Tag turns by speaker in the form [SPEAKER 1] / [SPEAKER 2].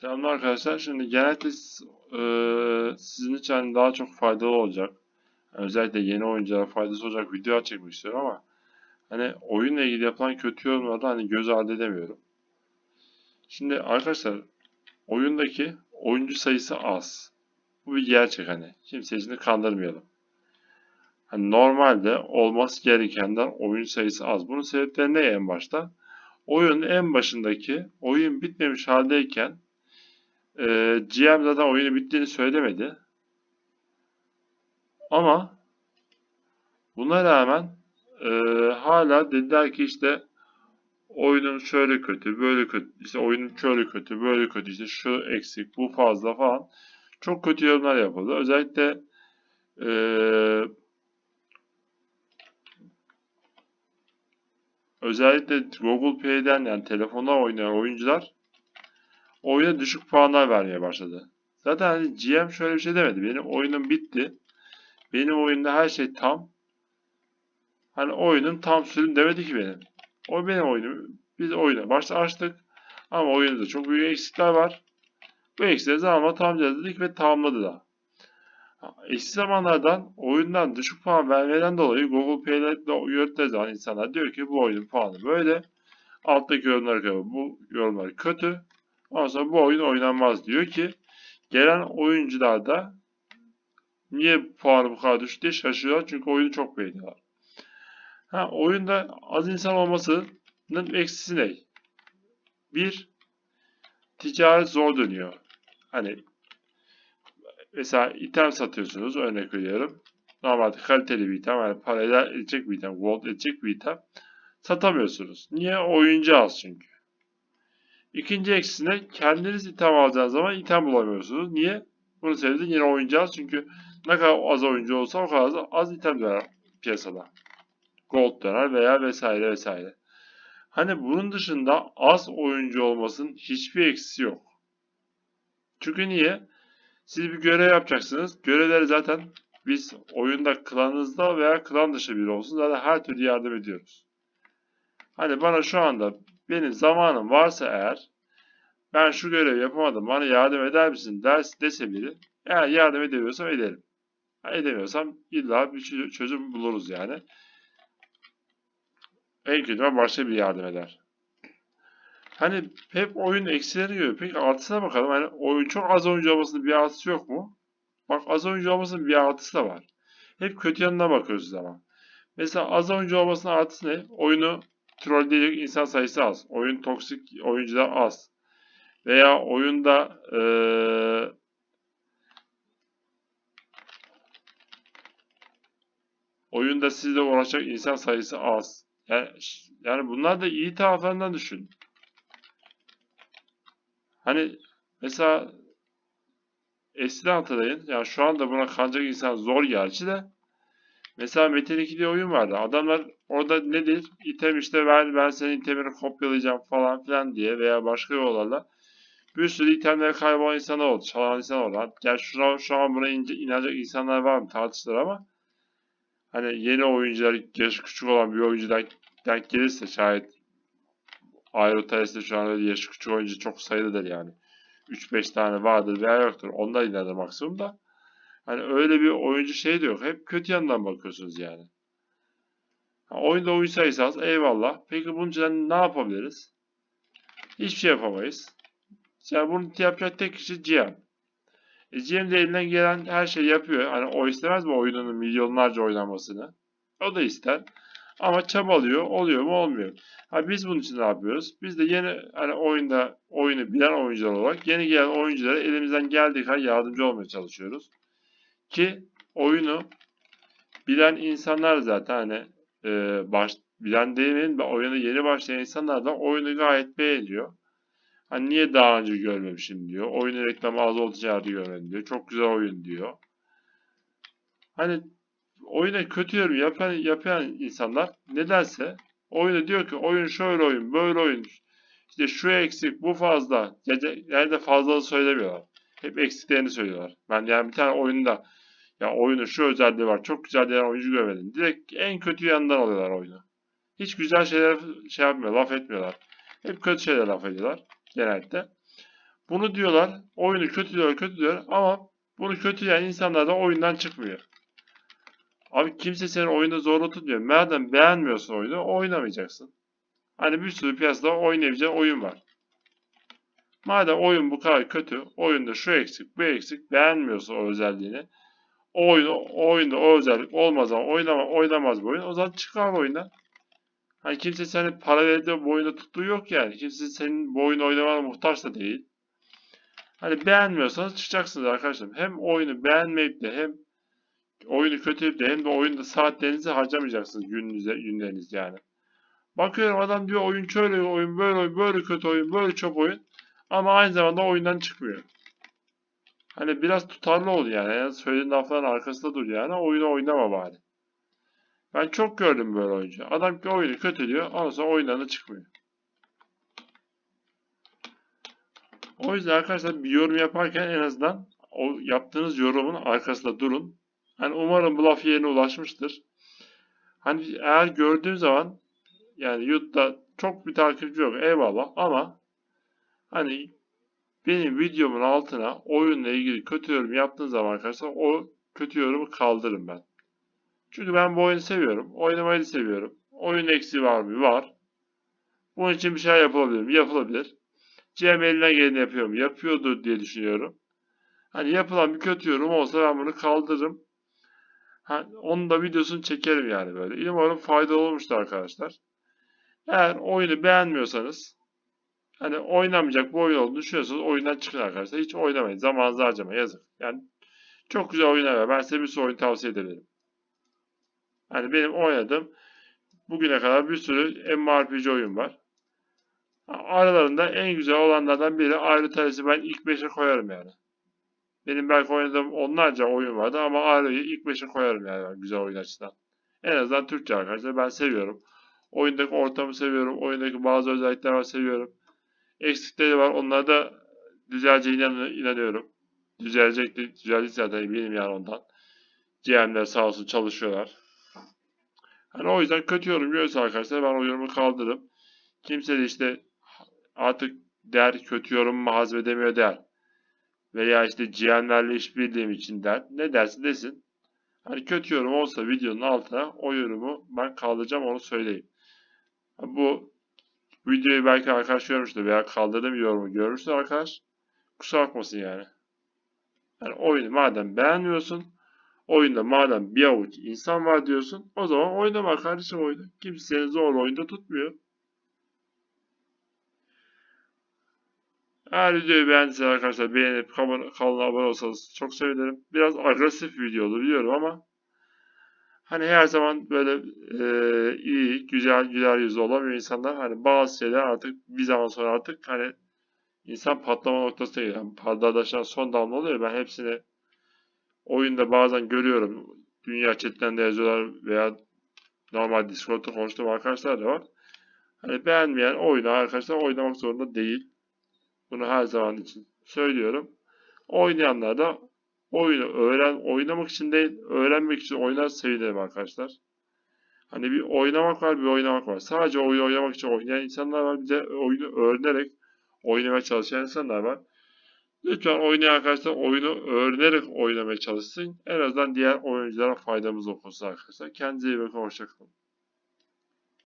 [SPEAKER 1] Selamlar arkadaşlar. Şimdi genellikle eee, sizin için daha çok faydalı olacak. Özellikle yeni oyunculara faydası olacak video çekmek istiyorum ama hani oyunla ilgili yapılan kötü yorumlarda hani göz ardı edemiyorum. Şimdi arkadaşlar oyundaki oyuncu sayısı az. Bu bir gerçek hani. Kimseyi şimdi kandırmayalım. Hani normalde olması gerekenden oyuncu sayısı az. Bunun sebepleri ne en başta? Oyunun en başındaki oyun bitmemiş haldeyken ee, GM zaten oyunu bittiğini söylemedi. Ama buna rağmen e, hala dediler ki işte oyunun şöyle kötü, böyle kötü, işte oyunun şöyle kötü, böyle kötü, işte şu eksik, bu fazla falan. Çok kötü yorumlar yapıldı. Özellikle e, özellikle Google Play'den yani telefonda oynayan oyuncular oyuna düşük puanlar vermeye başladı. Zaten hani GM şöyle bir şey demedi. Benim oyunum bitti. Benim oyunda her şey tam. Hani oyunum tam sürüm demedi ki benim. O benim oyunum. Biz oyunu başta açtık. Ama oyunda çok büyük eksikler var. Bu eksikleri zamanla tamamlayacağız dedik ve tamamladı da. Eski zamanlardan oyundan düşük puan vermeden dolayı Google Play'de yönettiği zaman insanlar diyor ki bu oyunun puanı böyle. Alttaki yorumlara göre bu yorumlar kötü. Ondan bu oyun oynanmaz diyor ki gelen oyuncular da niye puanı bu kadar düştü diye şaşırıyorlar çünkü oyunu çok beğeniyorlar. Ha, oyunda az insan olmasının eksisi ne? Bir, ticaret zor dönüyor. Hani mesela item satıyorsunuz örnek veriyorum. Normalde kaliteli bir item, yani parayla edecek bir item, gold edecek bir item satamıyorsunuz. Niye? Oyuncu az çünkü. İkinci eksisine kendiniz item alacağınız zaman item bulamıyorsunuz. Niye? Bunu sebebi yine oynayacağız. Çünkü ne kadar az oyuncu olsa o kadar az item döner piyasada. Gold döner veya vesaire vesaire. Hani bunun dışında az oyuncu olmasının hiçbir eksisi yok. Çünkü niye? Siz bir görev yapacaksınız. Görevleri zaten biz oyunda klanınızda veya klan dışı biri olsun zaten her türlü yardım ediyoruz. Hani bana şu anda benim zamanım varsa eğer ben şu görevi yapamadım bana yardım eder misin ders dese biri eğer yardım edebiliyorsam ederim. Edemiyorsam illa bir çözüm buluruz yani. En kötü başka bir yardım eder. Hani hep oyun eksileri görüyor. Peki artısına bakalım. Hani oyun çok az oyuncu olmasının bir artısı yok mu? Bak az oyuncu olmasının bir artısı da var. Hep kötü yanına bakıyoruz ama. Mesela az oyuncu olmasının artısı ne? Oyunu trolleyecek insan sayısı az. Oyun toksik oyuncular az. Veya oyunda ee, oyunda sizle uğraşacak insan sayısı az. Yani, yani bunlar da iyi taraflarından düşün. Hani mesela eskiden hatırlayın. Yani şu anda buna kanacak insan zor gerçi de. Mesela Metin 2 diye oyun vardı. Adamlar orada nedir? İtem işte ver ben senin itemini kopyalayacağım falan filan diye veya başka yollarla bir sürü itemleri kaybolan insanlar oldu. Çalan insan oldu. Gerçi şu an, şu an buna ince, inanacak insanlar var mı tartışılır ama hani yeni oyuncular, yaşı küçük olan bir oyuncudan denk gelirse şayet Aerotales'te şu an öyle yaşı küçük oyuncu çok sayılıdır yani. 3-5 tane vardır veya yoktur. Onlar inanır maksimum da. Hani öyle bir oyuncu şey de yok. Hep kötü yandan bakıyorsunuz yani. Ha, oyunda oyun sayısı. Eyvallah. Peki bunun için ne yapabiliriz? Hiçbir şey yapamayız. Yani bunu yapacak tek kişi GM. E, GM de elinden gelen her şeyi yapıyor. Hani o istemez mi oyunun milyonlarca oynanmasını? O da ister. Ama çabalıyor. Oluyor mu? Olmuyor. Ha, biz bunun için ne yapıyoruz? Biz de yeni hani oyunda oyunu bilen oyuncular olarak yeni gelen oyunculara elimizden geldiği kadar yardımcı olmaya çalışıyoruz. Ki oyunu bilen insanlar zaten hani e, baş, bilen demeyin oyunu yeni başlayan insanlar da oyunu gayet beğeniyor. Hani niye daha önce görmemişim diyor. Oyunun reklamı az olacağı görmedim diyor. Çok güzel oyun diyor. Hani oyuna kötü yorum yapan, yapan insanlar nedense oyunu diyor ki oyun şöyle oyun böyle oyun işte şu eksik bu fazla yani de fazlalığı söylemiyorlar. Hep eksiklerini söylüyorlar. Ben yani bir tane oyunda ya oyunun şu özelliği var çok güzel diyen oyuncu görmedim. Direkt en kötü yanından alıyorlar oyunu. Hiç güzel şeyler şey yapmıyor, laf etmiyorlar. Hep kötü şeyler laf ediyorlar genellikle. Bunu diyorlar. Oyunu kötü diyorlar, kötü diyorlar ama bunu kötüleyen insanlar da oyundan çıkmıyor. Abi kimse seni oyunda zorla tutmuyor. Madem beğenmiyorsun oyunu oynamayacaksın. Hani bir sürü piyasada oynayabileceğin oyun var. Madem oyun bu kadar kötü, oyunda şu eksik, bu eksik, beğenmiyorsun o özelliğini. O, oyunu, o oyunda o özellik olmaz ama oynama, oynamaz bu oyun. O zaman çıkar oyundan. Hani kimse seni para verip de bu oyunda tuttuğu yok yani. Kimse senin bu oyunu oynamana muhtaç da değil. Hani beğenmiyorsanız çıkacaksınız arkadaşlar. Hem oyunu beğenmeyip de hem oyunu kötüleyip de hem de oyunda saatlerinizi harcamayacaksınız gününüze, günleriniz yani. Bakıyorum adam diyor oyun şöyle oyun, böyle oyun, böyle kötü oyun, böyle çöp oyun. Ama aynı zamanda oyundan çıkmıyor. Hani biraz tutarlı ol yani. yani söylediğin lafların arkasında dur yani. Oyunu oynama bari. Ben çok gördüm böyle oyuncu. Adam ki oyunu kötülüyor. Ondan sonra oyundan da çıkmıyor. O yüzden arkadaşlar bir yorum yaparken en azından o yaptığınız yorumun arkasında durun. Hani umarım bu laf yerine ulaşmıştır. Hani eğer gördüğüm zaman yani YouTube'da çok bir takipçi yok eyvallah ama hani benim videomun altına oyunla ilgili kötü yorum yaptığın zaman arkadaşlar o kötü yorumu kaldırırım ben. Çünkü ben bu oyunu seviyorum. Oynamayı da seviyorum. Oyun eksiği var mı? Var. Bunun için bir şey yapılabilir mi? Yapılabilir. Cem eline geleni yapıyorum. Yapıyordur diye düşünüyorum. Hani yapılan bir kötü yorum olsa ben bunu kaldırırım. Ha, onun da videosunu çekerim yani böyle. Umarım faydalı olmuştur arkadaşlar. Eğer oyunu beğenmiyorsanız hani oynamayacak bu oyun olduğunu düşünüyorsanız oyundan çıkın arkadaşlar. Hiç oynamayın. Zamanınızı harcamayın. Yazık. Yani çok güzel oyunlar var. Ben size bir sürü oyun tavsiye ederim. Hani benim oynadığım bugüne kadar bir sürü MMORPG oyun var. Aralarında en güzel olanlardan biri ayrı tanesi ben ilk 5'e koyarım yani. Benim belki oynadığım onlarca oyun vardı ama Ayrı'yı ilk 5'e koyarım yani güzel oyun açısından. En azından Türkçe arkadaşlar ben seviyorum. Oyundaki ortamı seviyorum. Oyundaki bazı özellikler var seviyorum. Eksikleri var. Onlara da düzeleceğine inanıyorum. Düzelecek de düzeldik zaten eminim yani ondan. GM'ler sağ olsun çalışıyorlar. Hani o yüzden kötü yorum görürse arkadaşlar ben o yorumu kaldırırım. Kimse de işte artık der kötü yorum hazmedemiyor der. Veya işte GM'lerle işbirliğim için der. Ne dersin desin. Hani kötü yorum olsa videonun altına o yorumu ben kaldıracağım onu söyleyeyim. Bu videoyu belki arkadaş görmüştür veya kaldırdığım yorumu görmüştür arkadaş. Kusura bakmasın yani. Yani oyunu madem beğenmiyorsun oyunda madem bir avuç insan var diyorsun o zaman oynama kardeşim oyunu. Kimse seni zorla oyunda tutmuyor. Eğer videoyu beğendiyseniz arkadaşlar beğenip kanala abone olsanız çok sevinirim. Biraz agresif video oldu biliyorum ama hani her zaman böyle e, iyi, güzel, güler yüzlü olamıyor insanlar. Hani bazı şeyler artık bir zaman sonra artık hani insan patlama noktasına geliyor. Yani pardadaşlar son damla oluyor. Ben hepsini oyunda bazen görüyorum. Dünya chatlerinde yazıyorlar veya normal Discord'da konuştuğum arkadaşlar da var. Hani beğenmeyen oyunu arkadaşlar oynamak zorunda değil. Bunu her zaman için söylüyorum. Oynayanlar da oyunu öğren, oynamak için değil, öğrenmek için oynar sevinirim arkadaşlar. Hani bir oynamak var, bir oynamak var. Sadece oyun oynamak için oynayan insanlar var. Bir de oyunu öğrenerek oynamaya çalışan insanlar var. Lütfen oynayan arkadaşlar oyunu öğrenerek oynamaya çalışsın. En azından diğer oyunculara faydamız olsun arkadaşlar. Kendinize iyi bakın. Hoşçakalın.